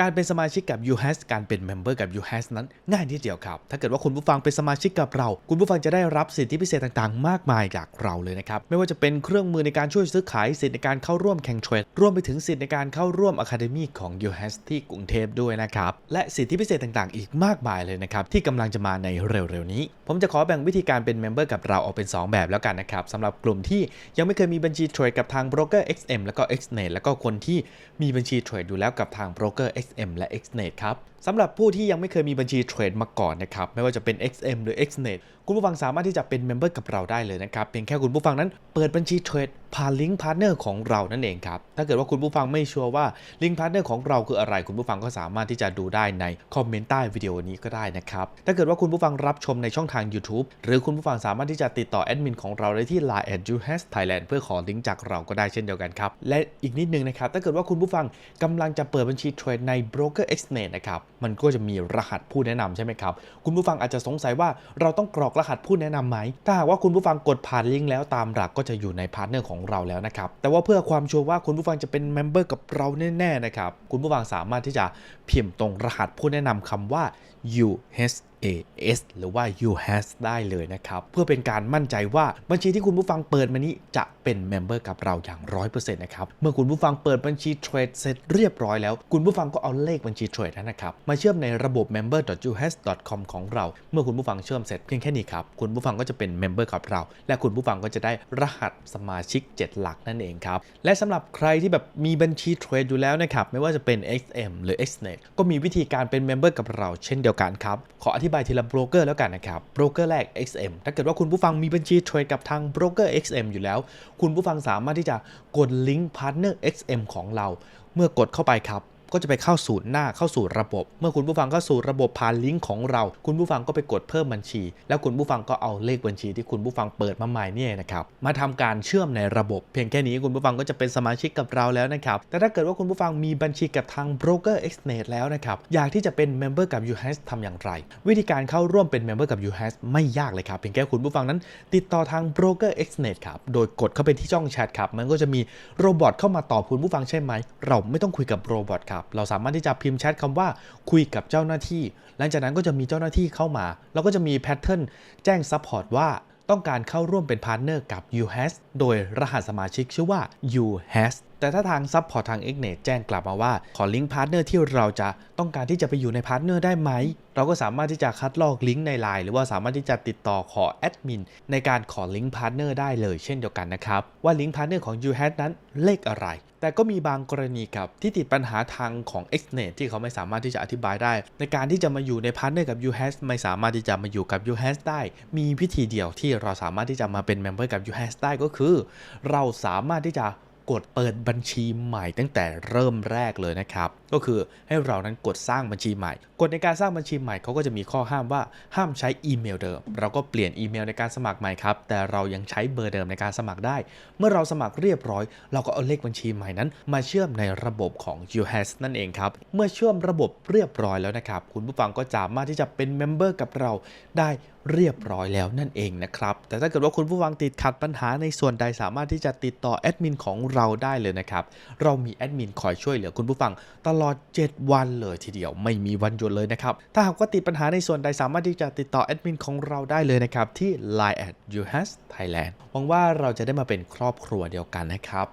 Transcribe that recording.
การเป็นสมาชิกกับ UHAS การเป็นเมมเบอร์กับ UHAS นั้นง่ายนิดเดียวครับ ถ้าเกิดว่าคุณผู้ฟังเป็นสมาชิกกับเรา คุณผู้ฟังจะได้รับสิทธิพิเศษต่างๆ มากมายจากเราเลยนะครับ ไม่ว่าจะเป็นเครื่องมือในการช่วยซื้อขายสิทธิในการเข้าร่วมแข่งเทรดรวมไปถึงสิทธิในการเข้าร่วม Academy ของ UHAS ที่กรุงเทพด้วยนะครับ และสิทธิพิเศษต่างๆ อีกมากมายเลยนะครับที่กำลังจะมาในเร็วๆนี้ ผมจะขอแบ่งวิธีการเป็นเมมเบอร์กับเราออกเป็น 2 แบบแล้วกันนะครับสำหรับกลุ่มที่ยังไม่เคยมีบัญชีเทรดกับทางโบรกเกอร์ XM แล้วก็ XNet แล้วก็คนที่มีบัญชีเทรดอยู่แล้วกับทางโบรกเกอร์ XM และ XNet ครับสำหรับผู้ที่ยังไม่เคยมีบัญชีเทรดมาก่อนนะครับไม่ว่าจะเป็น XM หรือ XNet คุณผู้ฟังสามารถที่จะเป็นเมมเบอร์กับเราได้เลยนะครับเพียงแค่คุณผู้ฟังนั้นเปิดบัญชีเทรด ผ่านลิงก์พาร์ทเนอร์ของเรานั่นเองครับ ถ้าเกิดว่าคุณผู้ฟังไม่ชัวร์ว่าลิงก์พาร์ทเนอร์ของเราคืออะไร คุณผู้ฟังก็สามารถที่จะดูได้ในคอมเมนต์ใต้วิดีโอนี้ก็ได้นะครับ ถ้าเกิดว่าคุณผู้ฟังรับชมในช่องทาง YouTube หรือคุณผู้ฟังสามารถที่จะติดต่อแอดมินของเราได้ที่ Line at u h a s Thailand เพื่อขอลิงก์จากเราก็ได้เช่นเดียวกันครับ และอีกนิดนึงนะครับ ถ้าเกิดว่าคุณผู้ฟังกำลังจะเปิดบัญชีเทรดใน Broker Xnet นะครับ มันก็จะมีรหัสผู้แนะนำใช่ไหมครับ คุณผู้ฟังอาจจะสงสัยว่าเราต้องกรอกรหัสผู้แนะนำไหม ถ้าหากว่าคุณผู้ฟังกดผ่านลิงก์แล้วตามหลักก็จะอยู่ในพาร์ทเนอร์ของเราแล้วนะครับ แต่ว่าเพื่อความชัวร์ว่าคุณผู้ฟังจะเป็นเมมเบอร์กับเราแน่ๆนะครับ คุณผู้ฟังสามารถที่จะพิมพ์ตรงรหัสผู้แนะนำคำว่า US AS หรือว่า UHAS ได้เลยนะครับ เพื่อเป็นการมั่นใจว่าบัญชีที่คุณผู้ฟังเปิดมานี้จะเป็นเมมเบอร์กับเราอย่าง 100%นะครับ เมื่อคุณผู้ฟังเปิดบัญชีเทรดเสร็จเรียบร้อยแล้ว คุณผู้ฟังก็เอาเลขบัญชีเทรดนั้นนะครับ มาเชื่อมในระบบ member.uhas.com ของเรา เมื่อคุณผู้ฟังเชื่อมเสร็จเพียงแค่นี้ครับ คุณผู้ฟังก็จะเป็นเมมเบอร์กับเรา และคุณผู้ฟังก็จะได้รหัสสมาชิก 7 หลักนั่นเองครับ และสำหรับใครที่แบบมีบัญชีเทรดอยู่แล้วนะครับ ไม่ว่าจะเป็น XM หรือ XNet ก็มีวิธีการเป็นเมมเบอร์กับเราเช่นเดียวกันครับ ขออธิบายทีละโบรกเกอร์แล้วกันนะครับโบรกเกอร์แรก XM ถ้าเกิดว่าคุณผู้ฟังมีบัญชีเทรดกับทางโบรกเกอร์ XM อยู่แล้ว คุณผู้ฟังสามารถที่จะกดลิงก์พาร์ทเนอร์ XM ของเรา เมื่อกดเข้าไปครับ ก็จะไปเข้าสู่หน้าเข้าสู่ระบบ เมื่อคุณผู้ฟังเข้าสู่ระบบผ่านลิงก์ของเรา คุณผู้ฟังก็ไปกดเพิ่มบัญชี แล้วคุณผู้ฟังก็เอาเลขบัญชีที่คุณผู้ฟังเปิดมาใหม่เนี่ยนะครับมาทำการเชื่อมในระบบ เพียงแค่นี้คุณผู้ฟังก็จะเป็นสมาชิกกับเราแล้วนะครับแต่ถ้าเกิดว่าคุณผู้ฟังมีบัญชีกับทาง broker xnet แล้วนะครับอยากที่จะเป็น member กับ UHAS ทำอย่างไร วิธีการเข้าร่วมเป็น member กับ UHAS ไม่ยากเลยครับเพียงแค่คุณผู้ฟังนั้น ติดต่อทาง broker xnet ครับโดยกดเข้าไปที่ช่องแชทครับมันก็จะมีโรบอทเข้ามาตอบคุณผู้ฟังใช่ไหมเราไม่ต้องคุยกับโรบอทครับเราสามารถที่จะพิมพ์แชทคำว่าคุยกับเจ้าหน้าที่ หลังจากนั้นก็จะมีเจ้าหน้าที่เข้ามาแล้วก็จะมีแพทเทิร์นแจ้งซัพพอร์ตว่าต้องการเข้าร่วมเป็นพาร์ทเนอร์กับ UHAS โดยรหัสสมาชิกชื่อว่า UHAS แต่ถ้าทางซัพพอร์ตทาง Xnet แจ้งกลับมาว่า ขอลิงก์พาร์ทเนอร์ที่เราจะต้องการที่จะไปอยู่ในพาร์ทเนอร์ได้ไหม เราก็สามารถที่จะคัดลอกลิงก์ในไลน์หรือว่าสามารถที่จะติดต่อขอแอดมินในการขอลิงก์พาร์ทเนอร์ได้เลยเช่นเดียวกันนะครับ ว่าลิงก์พาร์ทเนอร์ของ UHAS นั้นเลขอะไร แต่ก็มีบางกรณีครับที่ติดปัญหาทางของ Xnet ที่เขาไม่สามารถที่จะอธิบายได้ ในการที่จะมาอยู่ในพาร์ทเนอร์กับ UHAS ไม่สามารถที่จะมาอยู่กับ UHAS ได้ มีวิธีเดียวที่เราสามารถที่จะมาเป็นเมมเบอร์กับ UHAS ได้ก็คือ เราสามารถที่จะ กดเปิดบัญชีใหม่ตั้งแต่เริ่มแรกเลยนะครับ ก็คือให้เรานั้นกดสร้างบัญชีใหม่กดในการสร้างบัญชีใหม่เขาก็จะมีข้อห้ามว่าห้ามใช้อีเมลเดิม เราก็เปลี่ยนอีเมลในการสมัครใหม่ครับ แต่เรายังใช้เบอร์เดิมในการสมัครได้ เมื่อเราสมัครเรียบร้อย เราก็เอาเลขบัญชีใหม่นั้น มาเชื่อมในระบบของ UHAS นั่นเองครับ เมื่อเชื่อมระบบเรียบร้อยแล้วนะครับ คุณผู้ฟังก็สามารถที่จะเป็นเมมเบอร์กับเราได้เรียบร้อยแล้วนั่นเองนะครับ แต่ถ้าเกิดว่าคุณผู้ฟังติดขัดปัญหาในส่วนใดสามารถที่จะติดต่อแอดมินของเราเราได้เลยนะครับ เรามีแอดมินคอยช่วยเหลือคุณผู้ฟังตลอด 7 วันเลยทีเดียวไม่มีวันหยุดเลยนะครับ ถ้าหากว่าติดปัญหาในส่วนใดสามารถที่จะติดต่อแอดมินของเราได้เลยนะครับ ที่ line at UHAS Thailand หวังว่าเราจะได้มาเป็นครอบครัวเดียวกันนะครับ